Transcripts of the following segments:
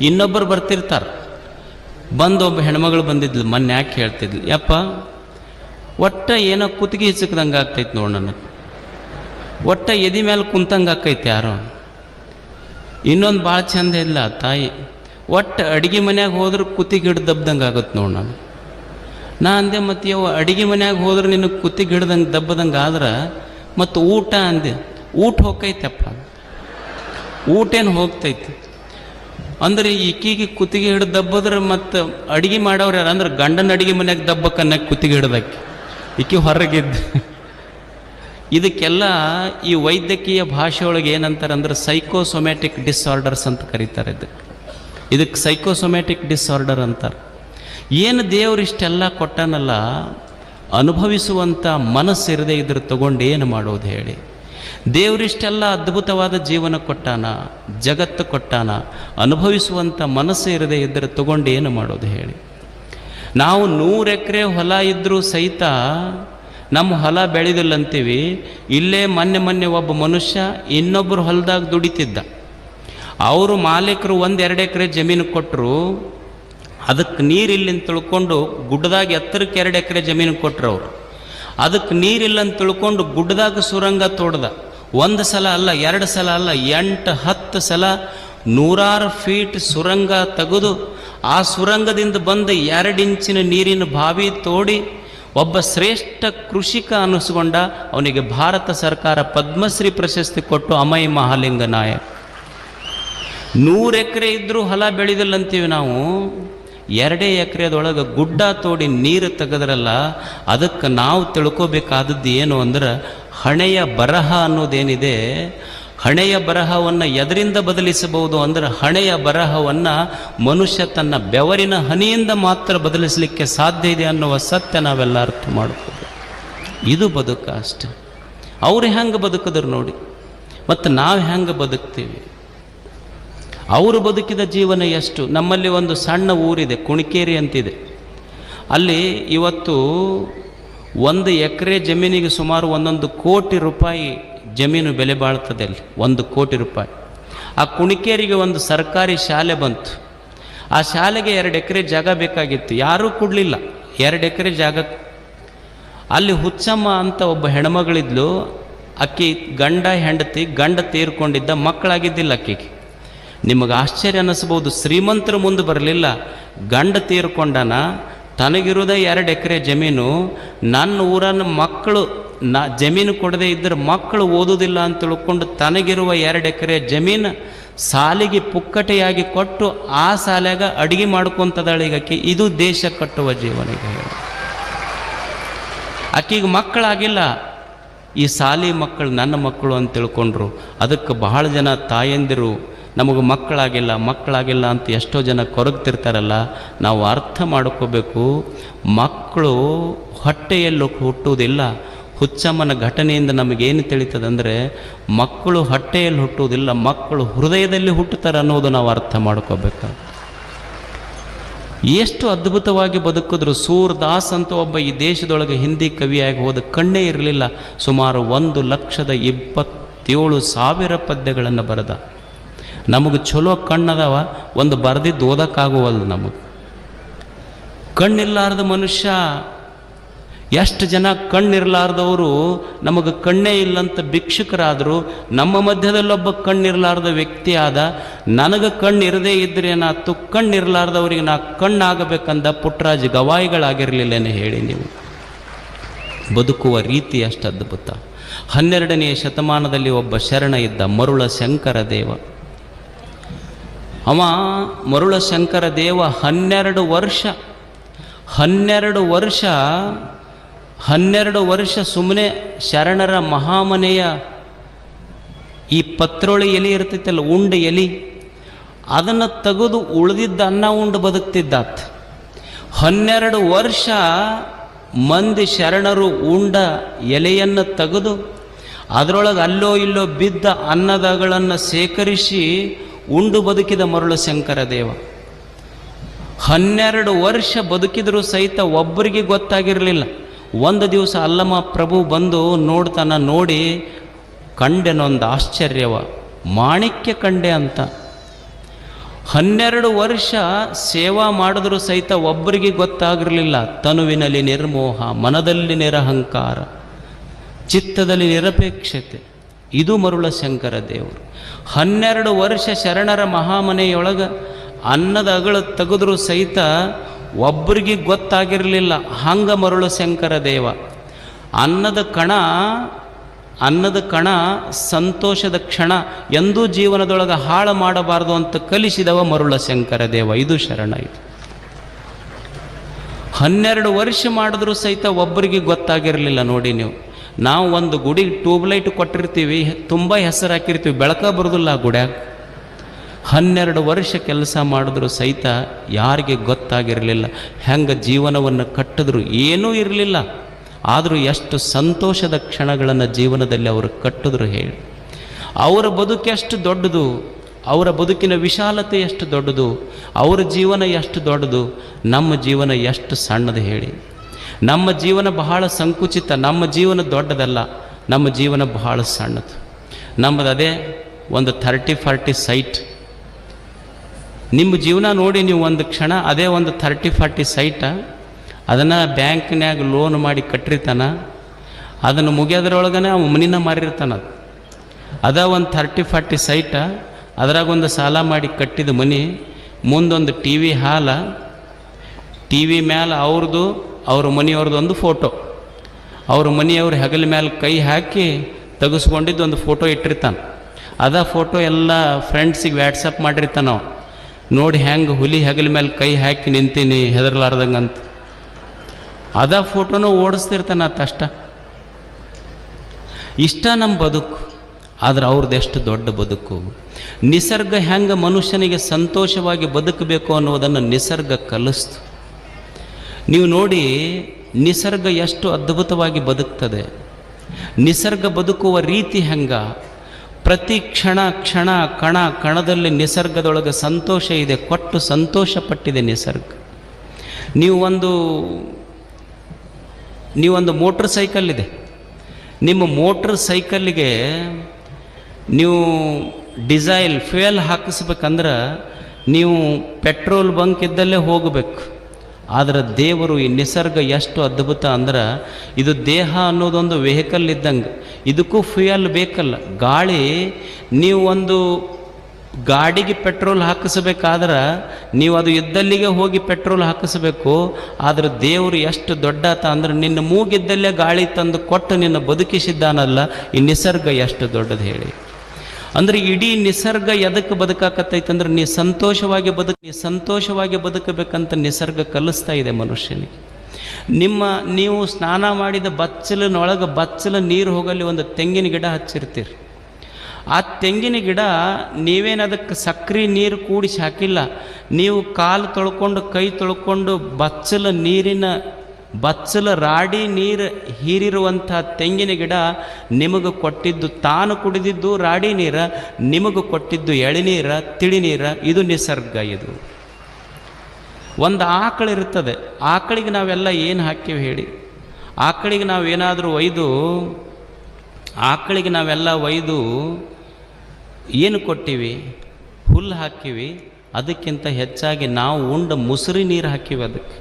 ಇನ್ನೊಬ್ಬರು ಬರ್ತಿರ್ತಾರೆ. ಬಂದು ಒಬ್ಬ ಹೆಣ್ಮಗಳು ಬಂದಿದ್ಲು, ಮೊನ್ನೆ ಯಾಕೆ ಹೇಳ್ತಿದ್ಲು, ಯಪ್ಪ, ಒಟ್ಟ ಏನೋ ಕುತ್ತಿಗೆ ಹಿಚ್ಚಕ್ದಂಗೆ ಆಗ್ತೈತೆ ನೋಡಿ ನನಗೆ. ಒಟ್ಟ ಎದಿ ಮೇಲೆ ಕುಂತಂಗೆ ಆಕೈತೆ ಯಾರೋ. ಇನ್ನೊಂದು ಭಾಳ ಚಂದ ಇಲ್ಲ ತಾಯಿ. ಒಟ್ಟು ಅಡುಗೆ ಮನ್ಯಾಗ ಹೋದ್ರೆ ಕುತ್ತಿಗೆ ಹಿಡ್ದು ದಬ್ದಂಗೆ ಆಗುತ್ತೆ ನೋಡಿ ನಾನು. ನಾ ಅಂದೆ, ಮತ್ತು ಯಾವ ಅಡುಗೆ ಮನ್ಯಾಗ ಹೋದ್ರೆ ನಿನಗೆ ಕುತ್ತಿಗೆ ಹಿಡ್ದಂಗೆ ದಬ್ಬದಂಗೆ ಆದ್ರೆ ಮತ್ತು ಊಟ ಅಂದೆ, ಊಟ ಹೋಗ್ತೈತಪ್ಪ ಊಟೇನು ಹೋಗ್ತೈತಿ. ಅಂದ್ರೆ ಈಕಿಗೆ ಕುತ್ತಿಗೆ ಹಿಡ್ದು ದಬ್ಬದ್ರೆ ಮತ್ತು ಅಡಿಗೆ ಮಾಡೋರು ಯಾರು? ಅಂದ್ರೆ ಗಂಡನ ಅಡುಗೆ ಮನ್ಯಾಗ ದಬ್ಬಕ್ಕನ್ನಕ್ಕೆ ಕುತ್ತಿಗೆ ಹಿಡ್ದಕ್ಕೆ. ಈಕಿ ಹೊರಗಿದ್ದ. ಇದಕ್ಕೆಲ್ಲ ಈ ವೈದ್ಯಕೀಯ ಭಾಷೆ ಒಳಗೆ ಏನಂತಾರೆ ಅಂದ್ರೆ ಸೈಕೋಸೊಮ್ಯಾಟಿಕ್ ಡಿಸಾರ್ಡರ್ಸ್ ಅಂತ ಕರೀತಾರೆ ಇದಕ್ಕೆ. ಇದಕ್ಕೆ ಸೈಕೋಸೊಮ್ಯಾಟಿಕ್ ಡಿಸಾರ್ಡರ್ ಅಂತಾರೆ. ಏನು ದೇವ್ರು ಇಷ್ಟೆಲ್ಲ ಕೊಟ್ಟನಲ್ಲ ಅನುಭವಿಸುವಂಥ ಮನಸ್ಸಿರದೆ ಇದ್ರ ತಗೊಂಡು ಏನು ಮಾಡೋದು ಹೇಳಿ? ದೇವರಿಷ್ಟೆಲ್ಲ ಅದ್ಭುತವಾದ ಜೀವನ ಕೊಟ್ಟಾನ, ಜಗತ್ತು ಕೊಟ್ಟಾನ ಅನುಭವಿಸುವಂಥ ಮನಸ್ಸು ಇರದೆ ಇದ್ದರೆ ತಗೊಂಡು ಏನು ಮಾಡೋದು ಹೇಳಿ. ನಾವು ನೂರು ಎಕರೆ ಹೊಲ ಇದ್ದರೂ ಸಹಿತ ನಮ್ಮ ಹೊಲ ಬೆಳೆದಿಲ್ಲ ಅಂತೀವಿ ಇಲ್ಲೇ ಮೊನ್ನೆ ಮೊನ್ನೆ ಒಬ್ಬ ಮನುಷ್ಯ ಇನ್ನೊಬ್ಬರು ಹೊಲದಾಗ ದುಡಿತಿದ್ದ. ಅವರು ಮಾಲೀಕರು ಒಂದು ಎರಡು ಎಕರೆ ಜಮೀನು ಕೊಟ್ಟರು ಅದಕ್ಕೆ ನೀರಿಲ್ಲ ಅಂತ ತಿಳ್ಕೊಂಡು ಗುಡ್ಡದಾಗ ಎತ್ತರಕ್ಕೆ ಎರಡು ಎಕರೆ ಜಮೀನು ಕೊಟ್ಟರು ಅವರು. ಅದಕ್ಕೆ ನೀರಿಲ್ಲ ಅಂತ ತಿಳ್ಕೊಂಡು ಗುಡ್ಡದಾಗ ಸುರಂಗ ತೋಡ್ದ. ಒಂದು ಸಲ ಅಲ್ಲ, ಎರಡು ಸಲ ಅಲ್ಲ, ಎಂಟು, ಹತ್ತು ಸಲ ನೂರಾರು ಫೀಟ್ ಸುರಂಗ ತೆಗೆದು ಆ ಸುರಂಗದಿಂದ ಬಂದ ಎರಡು ಇಂಚಿನ ನೀರಿನ ಬಾವಿ ತೋಡಿ ಒಬ್ಬ ಶ್ರೇಷ್ಠ ಕೃಷಿಕ ಅನಿಸ್ಕೊಂಡ ಅವನಿಗೆ ಭಾರತ ಸರ್ಕಾರ ಪದ್ಮಶ್ರೀ ಪ್ರಶಸ್ತಿ ಕೊಟ್ಟು ಅಮಯ್ ಮಹಾಲಿಂಗ ನಾಯಕ್. ನೂರು ಎಕರೆ ಇದ್ದರೂ ಹೊಲ ಬೆಳೆದಿಲ್ಲ ಅಂತೀವಿ ನಾವು. ಎರಡೇ ಎಕರೆದೊಳಗೆ ಗುಡ್ಡ ತೋಡಿ ನೀರು ತೆಗೆದ್ರಲ್ಲ, ಅದಕ್ಕೆ ನಾವು ತಿಳ್ಕೋಬೇಕಾದದ್ದು ಏನು ಅಂದ್ರೆ ಹಣೆಯ ಬರಹ ಅನ್ನೋದೇನಿದೆ. ಹಣೆಯ ಬರಹವನ್ನು ಎದರಿಂದ ಬದಲಿಸಬಹುದು ಅಂದ್ರೆ ಹಣೆಯ ಬರಹವನ್ನು ಮನುಷ್ಯ ತನ್ನ ಬೆವರಿನ ಹನಿಯಿಂದ ಮಾತ್ರ ಬದಲಿಸಲಿಕ್ಕೆ ಸಾಧ್ಯ ಇದೆ ಅನ್ನುವ ಸತ್ಯ ನಾವೆಲ್ಲ ಅರ್ಥ ಮಾಡ್ಕೋಬೇಕು ಇದು ಬದುಕು ಅಷ್ಟೆ. ಅವ್ರು ಹೆಂಗೆ ಬದುಕಿದ್ರು ನೋಡಿ. ಮತ್ತು ನಾವು ಹೆಂಗೆ ಬದುಕ್ತೀವಿ? ಅವರು ಬದುಕಿದ ಜೀವನ ಎಷ್ಟು? ನಮ್ಮಲ್ಲಿ ಒಂದು ಸಣ್ಣ ಊರಿದೆ, ಕುಣಿಕೇರಿ ಅಂತಿದೆ. ಅಲ್ಲಿ ಇವತ್ತು ಒಂದು ಎಕರೆ ಜಮೀನಿಗೆ ಸುಮಾರು ಒಂದೊಂದು ಕೋಟಿ ರೂಪಾಯಿ ಜಮೀನು ಬೆಲೆ ಬಾಳ್ತದೆ ಅಲ್ಲಿ, ಒಂದು ಕೋಟಿ ರೂಪಾಯಿ. ಆ ಕುಣಿಕೇರಿಗೆ ಒಂದು ಸರ್ಕಾರಿ ಶಾಲೆ ಬಂತು. ಆ ಶಾಲೆಗೆ ಎರಡು ಎಕರೆ ಜಾಗ ಬೇಕಾಗಿತ್ತು, ಯಾರೂ ಕೊಡಲಿಲ್ಲ, ಎರಡು ಎಕರೆ ಜಾಗ. ಅಲ್ಲಿ ಹುಚ್ಚಮ್ಮ ಅಂತ ಒಬ್ಬ ಹೆಣ್ಮಗಳಿದ್ಲು ಅಕ್ಕಿ ಗಂಡ ಹೆಂಡತಿ, ಗಂಡ ತೀರ್ಕೊಂಡಿದ್ದ ಮಕ್ಕಳಾಗಿದ್ದಿಲ್ಲ ಅಕ್ಕಿಗೆ ನಿಮಗೆ ಆಶ್ಚರ್ಯ ಅನ್ನಿಸ್ಬೋದು ಶ್ರೀಮಂತರು ಮುಂದೆ ಬರಲಿಲ್ಲ. ಗಂಡ ತೀರ್ಕೊಂಡನ ತನಗಿರೋದೇ ಎರಡು ಎಕರೆ ಜಮೀನು, ನನ್ನ ಊರನ್ನು ಮಕ್ಕಳು, ನಾ ಜಮೀನು ಕೊಡದೇ ಇದ್ದರೆ ಮಕ್ಕಳು ಓದೋದಿಲ್ಲ ಅಂತ ತಿಳ್ಕೊಂಡು ತನಗಿರುವ ಎರಡು ಎಕರೆ ಜಮೀನು ಸಾಲಿಗೆ ಪುಕ್ಕಟೆಯಾಗಿ ಕೊಟ್ಟು ಆ ಸಾಲಾಗ ಅಡುಗೆ ಈಗ ಇದು ದೇಶ ಕಟ್ಟುವ ಜೀವನ ಈಗ ಹೇಳಿ. ಮಕ್ಕಳಾಗಿಲ್ಲ. ಈ ಸಾಲಿ ಮಕ್ಕಳು ನನ್ನ ಮಕ್ಕಳು ಅಂತ ತಿಳ್ಕೊಂಡ್ರು. ಅದಕ್ಕೆ ಬಹಳ ಜನ ತಾಯಂದಿರು ನಮಗೆ ಮಕ್ಕಳಾಗಿಲ್ಲ ಮಕ್ಕಳಾಗಿಲ್ಲ ಅಂತ ಎಷ್ಟೋ ಜನ ಕೊರಗ್ತಿರ್ತಾರಲ್ಲ, ನಾವು ಅರ್ಥ ಮಾಡ್ಕೋಬೇಕು. ಮಕ್ಕಳು ಹೊಟ್ಟೆಯಲ್ಲಿ ಹುಟ್ಟುವುದಿಲ್ಲ. ಹುಚ್ಚಮ್ಮನ ಘಟನೆಯಿಂದ ನಮಗೇನು ತಿಳಿತದಂದರೆ, ಮಕ್ಕಳು ಹೊಟ್ಟೆಯಲ್ಲಿ ಹುಟ್ಟುವುದಿಲ್ಲ, ಮಕ್ಕಳು ಹೃದಯದಲ್ಲಿ ಹುಟ್ಟುತ್ತಾರೆ ಅನ್ನೋದು ನಾವು ಅರ್ಥ ಮಾಡ್ಕೋಬೇಕು. ಎಷ್ಟು ಅದ್ಭುತವಾಗಿ ಬದುಕಿದ್ರು, ಸೂರ್ದಾಸ್ ಅಂತ ಒಬ್ಬ ಈ ದೇಶದೊಳಗೆ ಹಿಂದಿ ಕವಿಯಾಗಿ ಹೋದ ಕಣ್ಣೇ ಇರಲಿಲ್ಲ. ಸುಮಾರು ಒಂದು ಲಕ್ಷದ ಇಪ್ಪತ್ತೇಳು ಸಾವಿರ ಪದ್ಯಗಳನ್ನು ಬರೆದ. ನಮಗೆ ಚಲೋ ಕಣ್ಣದವ, ಒಂದು ಬರೆದಿದ್ದು ಓದೋಕ್ಕಾಗುವಲ್ಲ ನಮಗೆ. ಕಣ್ಣಿರ್ಲಾರ್ದ ಮನುಷ್ಯ, ಎಷ್ಟು ಜನ ಕಣ್ಣಿರಲಾರ್ದವರು, ನಮಗೆ ಕಣ್ಣೇ ಇಲ್ಲಂತ ಭಿಕ್ಷುಕರಾದರು, ನಮ್ಮ ಮಧ್ಯದಲ್ಲೊಬ್ಬ ಕಣ್ಣಿರಲಾರ್ದ ವ್ಯಕ್ತಿ ಆದ, ನನಗೆ ಕಣ್ಣಿರದೇ ಇರದೇ ಇದ್ರೆ ಏನಾಯ್ತು ಕಣ್ಣಿರಲಾರ್ದವ್ರಿಗೆ ನಾ ಕಣ್ಣಾಗಬೇಕಂದ ಪುಟ್ಟರಾಜ್ ಗವಾಯಿಗಳಾಗಿರಲಿಲ್ಲೇನೆ ಹೇಳಿ ನೀವು. ಬದುಕುವ ರೀತಿ ಅಷ್ಟು ಅದ್ಭುತ ಹನ್ನೆರಡನೆಯ ಶತಮಾನದಲ್ಲಿ ಒಬ್ಬ ಶರಣ ಇದ್ದ ಮರುಳ ಶಂಕರ ದೇವ ಅವ ಮರುಳ ಶಂಕರ ದೇವ ಹನ್ನೆರಡು ವರ್ಷ ಹನ್ನೆರಡು ವರ್ಷ ಹನ್ನೆರಡು ವರ್ಷ ಸುಮ್ಮನೆ ಶರಣರ ಮಹಾಮನೆಯ ಈ ಪತ್ರೊಳಿ ಎಲೆ ಇರ್ತೈತಲ್ಲ, ಉಂಡ ಎಲಿ, ಅದನ್ನು ತೆಗೆದು ಉಳಿದಿದ್ದ ಅನ್ನ ಉಂಡು ಬದುಕ್ತಿದ್ದಾತ. ಹನ್ನೆರಡು ವರ್ಷ ಮಂದಿ ಶರಣರು ಉಂಡ ಎಲೆಯನ್ನು ತೆಗೆದು, ಅದರೊಳಗೆ ಅಲ್ಲೋ ಇಲ್ಲೋ ಬಿದ್ದ ಅನ್ನದಗಳನ್ನು ಸೇಕರಿಸಿ ಉಂಡು ಬದುಕಿದ ಮರುಳು ಶಂಕರ ದೇವ. ಹನ್ನೆರಡು ವರ್ಷ ಬದುಕಿದರೂ ಸಹಿತ ಒಬ್ಬರಿಗೆ ಗೊತ್ತಾಗಿರಲಿಲ್ಲ. ಒಂದು ದಿವಸ ಅಲ್ಲಮ್ಮ ಪ್ರಭು ಬಂದು ನೋಡ್ತಾನ ನೋಡಿ, ಕಂಡೆನೊಂದು ಆಶ್ಚರ್ಯವ, ಮಾಣಿಕ್ಯ ಕಂಡೆ ಅಂತ. ಹನ್ನೆರಡು ವರ್ಷ ಸೇವಾ ಮಾಡಿದ್ರೂ ಸಹಿತ ಒಬ್ಬರಿಗೆ ಗೊತ್ತಾಗಿರಲಿಲ್ಲ. ತನುವಿನಲ್ಲಿ ನಿರ್ಮೋಹ, ಮನದಲ್ಲಿ ನಿರಹಂಕಾರ, ಚಿತ್ತದಲ್ಲಿ ನಿರಪೇಕ್ಷತೆ. ಇದು ಮರುಳ ಶಂಕರ ದೇವರು. ಹನ್ನೆರಡು ವರ್ಷ ಶರಣರ ಮಹಾಮನೆಯೊಳಗೆ ಅನ್ನದ ಅಗಳ ತೆಗೆದ್ರೂ ಸಹಿತ ಒಬ್ಬರಿಗೆ ಗೊತ್ತಾಗಿರಲಿಲ್ಲ. ಹಂಗ ಮರುಳ ಶಂಕರ ದೇವ. ಅನ್ನದ ಕಣ ಅನ್ನದ ಕಣ ಸಂತೋಷದ ಕ್ಷಣ ಎಂದೂ ಜೀವನದೊಳಗೆ ಹಾಳು ಮಾಡಬಾರದು ಅಂತ ಕಲಿಸಿದವ ಮರುಳ ಶಂಕರ ದೇವ. ಇದು ಶರಣ ಇದು. ಹನ್ನೆರಡು ವರ್ಷ ಮಾಡಿದ್ರೂ ಸಹಿತ ಒಬ್ಬರಿಗೆ ಗೊತ್ತಾಗಿರಲಿಲ್ಲ ನೋಡಿ ನೀವು. ನಾವು ಒಂದು ಗುಡಿಗೆ ಟ್ಯೂಬ್ಲೈಟ್ ಕೊಟ್ಟಿರ್ತೀವಿ, ತುಂಬ ಹೆಸರು ಹಾಕಿರ್ತೀವಿ, ಬೆಳಕ ಬರೋದಿಲ್ಲ ಆ ಗುಡ್ಯಾಗ. ಹನ್ನೆರಡು ವರ್ಷ ಕೆಲಸ ಮಾಡಿದ್ರು ಸಹಿತ ಯಾರಿಗೆ ಗೊತ್ತಾಗಿರಲಿಲ್ಲ. ಹೆಂಗೆ ಜೀವನವನ್ನು ಕಟ್ಟಿದ್ರು ಏನೂ ಇರಲಿಲ್ಲ. ಆದರೂ ಎಷ್ಟು ಸಂತೋಷದ ಕ್ಷಣಗಳನ್ನು ಜೀವನದಲ್ಲಿ ಅವರು ಕಟ್ಟಿದ್ರು ಹೇಳಿ. ಅವರ ಬದುಕೆಷ್ಟು ದೊಡ್ಡದು, ಅವರ ಬದುಕಿನ ವಿಶಾಲತೆ ಎಷ್ಟು ದೊಡ್ಡದು, ಅವರ ಜೀವನ ಎಷ್ಟು ದೊಡ್ಡದು, ನಮ್ಮ ಜೀವನ ಎಷ್ಟು ಸಣ್ಣದು ಹೇಳಿ. ನಮ್ಮ ಜೀವನ ಬಹಳ ಸಂಕುಚಿತ, ನಮ್ಮ ಜೀವನ ದೊಡ್ಡದಲ್ಲ, ನಮ್ಮ ಜೀವನ ಬಹಳ ಸಣ್ಣದು. ನಮ್ಮದು ಅದೇ ಒಂದು ಥರ್ಟಿ ಫಾರ್ಟಿ ಸೈಟ್. ನಿಮ್ಮ ಜೀವನ ನೋಡಿ ನೀವು ಒಂದು ಕ್ಷಣ ಅದೇ ಒಂದು ಥರ್ಟಿ ಫಾರ್ಟಿ ಸೈಟ, ಅದನ್ನು ಬ್ಯಾಂಕ್ನ್ಯಾಗ ಲೋನ್ ಮಾಡಿ ಕಟ್ಟಿರ್ತಾನ, ಅದನ್ನು ಮುಗಿಯೋದ್ರೊಳಗನೆ ಅವ ಮನಿನ ಮಾರಿರ್ತಾನ ಅದು. ಅದ ಒಂದು ಥರ್ಟಿ ಫಾರ್ಟಿ ಸೈಟ, ಅದರಾಗ ಒಂದು ಸಾಲ ಮಾಡಿ ಕಟ್ಟಿದ ಮನಿ, ಮುಂದೊಂದು ಟಿ ವಿ ಹಾಲ, ಟಿ ವಿ ಮ್ಯಾಲ ಅವ್ರದ್ದು ಅವ್ರ ಮನೆಯವ್ರದ್ದು ಒಂದು ಫೋಟೋ. ಅವ್ರ ಮನೆಯವ್ರ ಹೆಗಲ ಮೇಲೆ ಕೈ ಹಾಕಿ ತೆಗೆಸ್ಕೊಂಡಿದ್ದು ಒಂದು ಫೋಟೋ ಇಟ್ಟಿರ್ತಾನೆ. ಅದ ಫೋಟೋ ಎಲ್ಲ ಫ್ರೆಂಡ್ಸಿಗೆ ವ್ಯಾಟ್ಸಪ್ ಮಾಡಿರ್ತಾನ ಅವ. ನೋಡಿ ಹೆಂಗೆ ಹುಲಿ ಹೆಗಲ ಮೇಲೆ ಕೈ ಹಾಕಿ ನಿಂತೀನಿ ಹೆದರ್ಲಾರ್ದಂಗೆ ಅಂತ ಅದ ಫೋಟೋನೂ ಓಡಿಸ್ತಿರ್ತಾನ ಅಷ್ಟ. ಇಷ್ಟ ನಮ್ಮ ಬದುಕು, ಆದ್ರೆ ಅವ್ರದ್ದು ಎಷ್ಟು ದೊಡ್ಡ ಬದುಕು ನಿಸರ್ಗ ಹೆಂಗೆ ಮನುಷ್ಯನಿಗೆ ಸಂತೋಷವಾಗಿ ಬದುಕಬೇಕು ಅನ್ನೋದನ್ನು ನಿಸರ್ಗ ಕಲಿಸ್ತು. ನೀವು ನೋಡಿ, ನಿಸರ್ಗ ಎಷ್ಟು ಅದ್ಭುತವಾಗಿ ಬದುಕ್ತದೆ. ನಿಸರ್ಗ ಬದುಕುವ ರೀತಿ ಹೆಂಗ? ಪ್ರತಿ ಕ್ಷಣ ಕ್ಷಣ, ಕಣ, ಕಣದಲ್ಲಿ ನಿಸರ್ಗದೊಳಗೆ ಸಂತೋಷ ಇದೆ, ಕೊಟ್ಟು ಸಂತೋಷ ಪಟ್ಟಿದೆ ನಿಸರ್ಗ. ನೀವು ಒಂದು ನೀವೊಂದು ಮೋಟ್ರ್ ಸೈಕಲ್ ಇದೆ. ನಿಮ್ಮ ಮೋಟ್ರ್ ಸೈಕಲ್ಲಿಗೆ ನೀವು ಡಿಸೈಲ್ ಫ್ಯೂಯಲ್ ಹಾಕಿಸ್ಬೇಕಂದ್ರೆ ನೀವು ಪೆಟ್ರೋಲ್ ಬಂಕ್ ಇದ್ದಲ್ಲೇ ಹೋಗಬೇಕು. ಆದರೆ ದೇವರು ಈ ನಿಸರ್ಗ ಎಷ್ಟು ಅದ್ಭುತ ಅಂದ್ರೆ ಇದು ದೇಹ ಅನ್ನೋದೊಂದು ವೆಹಿಕಲ್ ಇದ್ದಂಗೆ. ಇದಕ್ಕೂ ಫ್ಯೂಯಲ್ ಬೇಕಲ್ಲ. ಗಾಳಿ, ನೀವು ಒಂದು ಗಾಡಿಗೆ ಪೆಟ್ರೋಲ್ ಹಾಕಿಸ್ಬೇಕಾದ್ರೆ ನೀವು ಅದು ಇದ್ದಲ್ಲಿಗೆ ಹೋಗಿ ಪೆಟ್ರೋಲ್ ಹಾಕಿಸ್ಬೇಕು. ಆದರೆ ದೇವರು ಎಷ್ಟು ದೊಡ್ಡಾತ ಅಂದ್ರೆ ನಿನ್ನ ಮೂಗಿದ್ದಲ್ಲೇ ಗಾಳಿ ತಂದು ಕೊಟ್ಟು ನಿನ್ನ ಬದುಕಿಸಿದ್ದಾನಲ್ಲ. ಈ ನಿಸರ್ಗ ಎಷ್ಟು ದೊಡ್ಡದು ಹೇಳಿ. ಅಂದ್ರೆ ಇಡೀ ನಿಸರ್ಗ ಎದಕ್ಕೆ ಬದುಕಾಕತ್ತೈತಂದ್ರೆ ನೀ ಸಂತೋಷವಾಗಿ ಬದುಕು, ನೀ ಸಂತೋಷವಾಗಿ ಬದುಕಬೇಕಂತ ನಿಸರ್ಗ ಕಲಿಸ್ತಾ ಇದೆ ಮನುಷ್ಯನಿಗೆ. ನಿಮ್ಮ ನೀವು ಸ್ನಾನ ಮಾಡಿದ ಬಚ್ಚಲಿನೊಳಗೆ ಬಚ್ಚಲ ನೀರು ಹೋಗಲಿ ಒಂದು ತೆಂಗಿನ ಗಿಡ ಹಚ್ಚಿರ್ತೀರಿ. ಆ ತೆಂಗಿನ ಗಿಡ ನೀವೇನು ಅದಕ್ಕೆ ಸಕ್ರೆ ನೀರು ಕೂಡಿಸಿ ಹಾಕಿಲ್ಲ, ನೀವು ಕಾಲು ತೊಳ್ಕೊಂಡು ಕೈ ತೊಳ್ಕೊಂಡು ಬಚ್ಚಲ ನೀರಿನ ಬಚ್ಚಲ ರಾಡಿ ನೀರು ಹೀರಿರುವಂಥ ತೆಂಗಿನ ಗಿಡ ನಿಮಗೆ ಕೊಟ್ಟಿದ್ದು ತಾನು ಕುಡಿದಿದ್ದು ರಾಡಿ ನೀರ, ನಿಮಗೆ ಕೊಟ್ಟಿದ್ದು ಎಳೆನೀರ ತಿಳಿ ನೀರ, ಇದು ನಿಸರ್ಗ ಇದು. ಒಂದು ಆಕಳು ಇರ್ತದೆ, ಆಕಳಿಗೆ ನಾವೆಲ್ಲ ಏನು ಹಾಕ್ತೀವಿ ಹೇಳಿ? ಆಕಳಿಗೆ ನಾವೇನಾದರೂ ಒಯ್ದು, ಆಕಳಿಗೆ ನಾವೆಲ್ಲ ಒಯ್ದು ಏನು ಕೊಟ್ಟಿವಿ? ಹುಲ್ಲು ಹಾಕಿವಿ ಅದಕ್ಕಿಂತ ಹೆಚ್ಚಾಗಿ ನಾವು ಉಂಡ ಮುಸುರಿ ನೀರು ಹಾಕಿವಿ ಅದಕ್ಕೆ.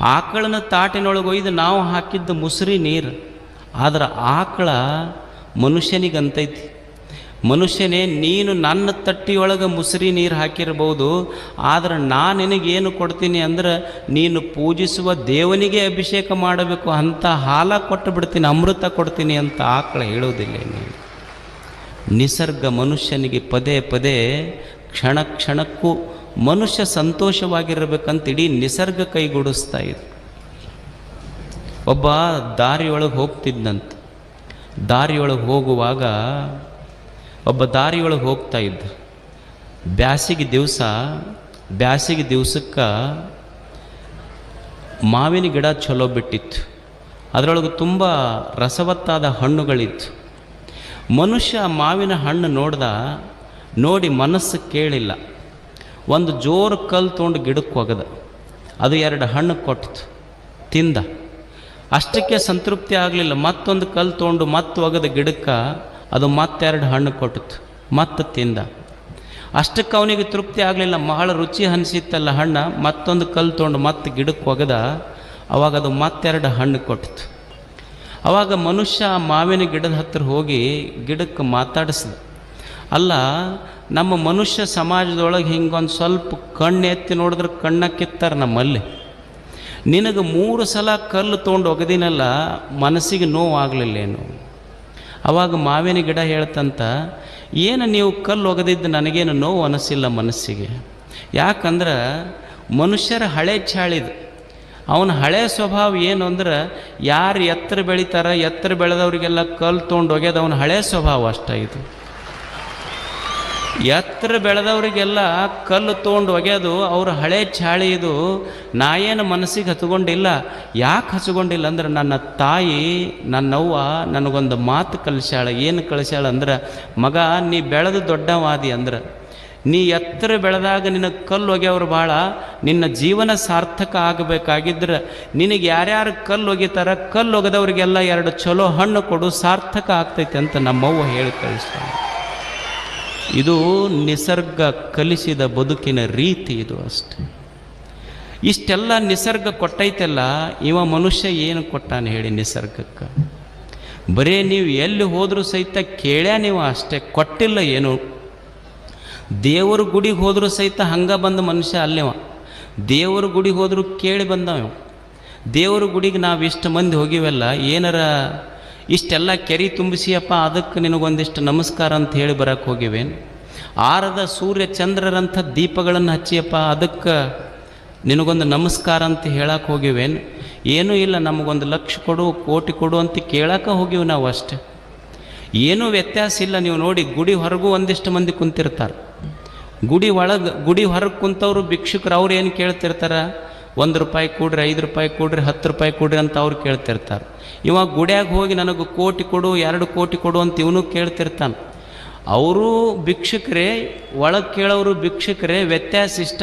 ಆಕಳನ ತಾಟಿನೊಳಗೆ ಒಯ್ದು ನಾವು ಹಾಕಿದ್ದ ಮುಸುರಿ ನೀರು, ಆದ್ರೆ ಆಕಳ ಮನುಷ್ಯನಿಗಂತೈತಿ. ಮನುಷ್ಯನೇ, ನೀನು ನನ್ನ ತಟ್ಟಿಯೊಳಗೆ ಮುಸುರಿ ನೀರು ಹಾಕಿರ್ಬೋದು, ಆದ್ರೆ ನಾನು ನಿನಗೇನು ಕೊಡ್ತೀನಿ ಅಂದ್ರೆ ನೀನು ಪೂಜಿಸುವ ದೇವನಿಗೆ ಅಭಿಷೇಕ ಮಾಡಬೇಕು, ಅಂತ ಹಾಲ ಕೊಟ್ಟು ಬಿಡ್ತೀನಿ, ಅಮೃತ ಕೊಡ್ತೀನಿ ಅಂತ ಆಕಳ ಹೇಳೋದಿಲ್ಲ ನೀನು ನಿಸರ್ಗ ಮನುಷ್ಯನಿಗೆ ಪದೇ ಪದೇ ಕ್ಷಣ ಕ್ಷಣಕ್ಕೂ ಮನುಷ್ಯ ಸಂತೋಷವಾಗಿರಬೇಕಂತ ಇಡೀ ನಿಸರ್ಗ ಕೈಗೂಡಿಸ್ತಾ ಇದೆ ಒಬ್ಬ ದಾರಿಯೊಳಗೆ ಹೋಗ್ತಿದ್ದಂತ ದಾರಿಯೊಳಗೆ ಹೋಗುವಾಗ ಒಬ್ಬ ದಾರಿಯೊಳಗೆ ಹೋಗ್ತಾ ಇದ್ದ. ಬ್ಯಾಸಿಗೆ ದಿವಸ, ಬ್ಯಾಸಿಗೆ ದಿವಸಕ್ಕೆ ಮಾವಿನ ಗಿಡ ಚಲೋ ಬಿಟ್ಟಿತ್ತು. ಅದರೊಳಗೆ ತುಂಬ ರಸವತ್ತಾದ ಹಣ್ಣುಗಳಿತ್ತು. ಮನುಷ್ಯ ಮಾವಿನ ಹಣ್ಣು ನೋಡ್ದ, ನೋಡಿ ಮನಸ್ಸು ಕೇಳಿಲ್ಲ. ಒಂದು ಜೋರು ಕಲ್ಲು ತೊಗೊಂಡು ಗಿಡಕ್ಕೆ ಒಗದ. ಅದು ಎರಡು ಹಣ್ಣು ಕೊಟ್ಟಿತು ತಿಂದ. ಅಷ್ಟಕ್ಕೆ ಸಂತೃಪ್ತಿ ಆಗಲಿಲ್ಲ. ಮತ್ತೊಂದು ಕಲ್ಲು ತೊಗೊಂಡು ಮತ್ತೆ ಒಗದ ಗಿಡಕ್ಕೆ ಅದು ಮತ್ತೆರಡು ಹಣ್ಣು ಕೊಟ್ಟಿತು ಮತ್ತೆ ತಿಂದ. ಅಷ್ಟಕ್ಕೆ ಅವನಿಗೆ ತೃಪ್ತಿ ಆಗಲಿಲ್ಲ. ಬಹಳ ರುಚಿ ಅನಿಸಿತ್ತಲ್ಲ ಹಣ್ಣು. ಮತ್ತೊಂದು ಕಲ್ಲು ತೊಗೊಂಡು ಮತ್ತೆ ಗಿಡಕ್ಕೆ ಒಗೆದ. ಅವಾಗ ಅದು ಮತ್ತೆರಡು ಹಣ್ಣು ಕೊಟ್ಟಿತು ಅವಾಗ ಮನುಷ್ಯ ಮಾವಿನ ಗಿಡದ ಹತ್ತಿರ ಹೋಗಿ ಗಿಡಕ್ಕೆ ಮಾತಾಡಿಸ್ದ. ಅಲ್ಲ, ನಮ್ಮ ಮನುಷ್ಯ ಸಮಾಜದೊಳಗೆ ಹಿಂಗೊಂದು ಸ್ವಲ್ಪ ಕಣ್ಣು ಎತ್ತಿ ನೋಡಿದ್ರೆ ಕಣ್ಣ ಕಿತ್ತಾರೆ ನಮ್ಮಲ್ಲಿ. ನಿನಗೆ ಮೂರು ಸಲ ಕಲ್ಲು ತೊಗೊಂಡು ಒಗದಿನಲ್ಲ, ಮನಸ್ಸಿಗೆ ನೋವು ಆಗಲಿಲ್ಲೇನು ಅವಾಗ ಮಾವಿನ ಗಿಡ ಹೇಳ್ತಂತ, ಏನು ನೀವು ಕಲ್ಲು ಒಗೆದಿದ್ದು ನನಗೇನು ನೋವು ಅನಿಸಿಲ್ಲ ಮನಸ್ಸಿಗೆ? ಯಾಕಂದ್ರೆ, ಮನುಷ್ಯರ ಹಳೆ ಚಾಳಿದು. ಅವನ ಹಳೆ ಸ್ವಭಾವ ಏನು ಅಂದ್ರೆ, ಯಾರು ಎತ್ತರ ಬೆಳಿತಾರ, ಎತ್ತರ ಬೆಳೆದವರಿಗೆಲ್ಲ ಕಲ್ಲು ತೊಗೊಂಡು ಒಗೆದು ಅವನ ಹಳೆ ಸ್ವಭಾವ ಅಷ್ಟಾಯಿತು ಎತ್ತರ ಬೆಳೆದವರಿಗೆಲ್ಲ ಕಲ್ಲು ತೊಗೊಂಡು ಒಗೆಯೋದು ಅವ್ರ ಹಳೆ ಚಾಳಿ ಇದು. ನಾ ಏನು ಮನಸ್ಸಿಗೆ ಹಚ್ಕೊಂಡಿಲ್ಲ ಯಾಕೆ ಹಚ್ಕೊಂಡಿಲ್ಲ ಅಂದ್ರೆ ನನ್ನ ತಾಯಿ, ನನ್ನವ್ವ ನನಗೊಂದು ಮಾತು ಕಲಿಸ್ಯಾಳ. ಏನು ಕಲಿಸ್ಯಾಳ ಅಂದ್ರೆ, ಮಗ, ನೀ ಬೆಳೆದು ದೊಡ್ಡವಾದಿ ಅಂದ್ರೆ, ನೀ ಎತ್ತರ ಬೆಳೆದಾಗ ನಿನಗೆ ಕಲ್ಲು ಒಗೆಯವ್ರು ಭಾಳ ನಿನ್ನ ಜೀವನ ಸಾರ್ಥಕ ಆಗಬೇಕಾಗಿದ್ರೆ ನಿನಗೆ ಯಾರ್ಯಾರು ಕಲ್ಲು ಒಗಿತಾರ, ಕಲ್ಲು ಒಗೆದವ್ರಿಗೆಲ್ಲ ಎರಡು ಚಲೋ ಹಣ್ಣು ಕೊಡು, ಸಾರ್ಥಕ ಆಗ್ತೈತೆ ಅಂತ ನಮ್ಮವ್ವ ಹೇಳಿ ಕಳಿಸ್ತಾಳೆ. ಇದು ನಿಸರ್ಗ ಕಲಿಸಿದ ಬದುಕಿನ ರೀತಿ ಇದು ಅಷ್ಟೆ. ಇಷ್ಟೆಲ್ಲ ನಿಸರ್ಗ ಕೊಟ್ಟೈತೆಲ್ಲ, ಇವ ಮನುಷ್ಯ ಏನು ಕೊಟ್ಟಾನೆ ಹೇಳಿ ನಿಸರ್ಗಕ್ಕೆ? ಬರೇ ನೀವು ಎಲ್ಲಿ ಹೋದರೂ ಸಹಿತ ಕೇಳ್ಯಾ ನೀವು ಅಷ್ಟೇ, ಕೊಟ್ಟಿಲ್ಲ ಏನು? ದೇವ್ರ ಗುಡಿಗೆ ಹೋದರೂ ಸಹಿತ ಹಂಗೆ ಬಂದ ಮನುಷ್ಯ ಅಲ್ಲೇವ? ದೇವರ ಗುಡಿಗೆ ಹೋದರೂ ಕೇಳಿ ಬಂದವ ದೇವ್ರ ಗುಡಿಗೆ ನಾವು ಇಷ್ಟು ಮಂದಿ ಹೋಗಿವೆಲ್ಲ, ಏನಾರ ಇಷ್ಟೆಲ್ಲ ಕೆರೆ ತುಂಬಿಸಿಯಪ್ಪ, ಅದಕ್ಕೆ ನಿನಗೊಂದಿಷ್ಟು ನಮಸ್ಕಾರ ಅಂತ ಹೇಳಿ ಬರಕ್ಕೆ ಹೋಗಿವೇನು? ಆರದ ಸೂರ್ಯ ಚಂದ್ರರಂಥ ದೀಪಗಳನ್ನು ಹಚ್ಚಿಯಪ್ಪ, ಅದಕ್ಕೆ ನಿನಗೊಂದು ನಮಸ್ಕಾರ ಅಂತ ಹೇಳಕ್ಕೆ ಹೋಗಿವೇನು? ಏನೂ ಇಲ್ಲ, ನಮಗೊಂದು ಲಕ್ಷ ಕೊಡು, ಕೋಟಿ ಕೊಡು ಅಂತ ಕೇಳಕ್ಕೆ ಹೋಗಿವಿ ನಾವು ಅಷ್ಟೆ. ಏನೂ ವ್ಯತ್ಯಾಸ ಇಲ್ಲ, ನೀವು ನೋಡಿ ಗುಡಿ ಹೊರಗೂ ಒಂದಿಷ್ಟು ಮಂದಿ ಕುಂತಿರ್ತಾರೆ. ಗುಡಿ ಒಳಗೆ, ಗುಡಿ ಹೊರಗೆ ಕುಂತವರು ಭಿಕ್ಷುಕರು ಅವ್ರು ಏನು ಕೇಳ್ತಿರ್ತಾರೆ? ಒಂದು ರೂಪಾಯಿ ಕೊಡ್ರಿ, ಐದು ರೂಪಾಯಿ ಕೊಡ್ರಿ, ಹತ್ತು ರೂಪಾಯಿ ಕೊಡ್ರಿ ಅಂತ ಅವ್ರು ಕೇಳ್ತಿರ್ತಾರೆ. ಇವಾಗ ಗುಡಿಯಾಗ ಹೋಗಿ ನನಗೆ ಕೋಟಿ ಕೊಡು, ಎರಡು ಕೋಟಿ ಕೊಡು ಅಂತ ಇವನು ಕೇಳ್ತಿರ್ತಾನೆ. ಅವರು ಭಿಕ್ಷುಕರೇ, ಒಳಗೆ ಕೇಳೋರು ಭಿಕ್ಷುಕರೇ ವ್ಯತ್ಯಾಸ ಇಷ್ಟ.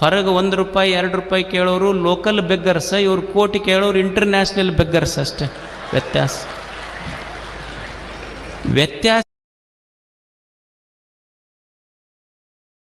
ಹೊರಗೆ ಒಂದು ರೂಪಾಯಿ, ಎರಡು ರೂಪಾಯಿ ಕೇಳೋರು ಲೋಕಲ್ ಬೆಗ್ಗರ್ಸ, ಇವರು ಕೋಟಿ ಕೇಳೋರು ಇಂಟರ್ನ್ಯಾಷನಲ್ ಬೆಗ್ಗರ್ಸ್ ಅಷ್ಟೇ. ವ್ಯತ್ಯಾಸ. ವ್ಯತ್ಯಾಸ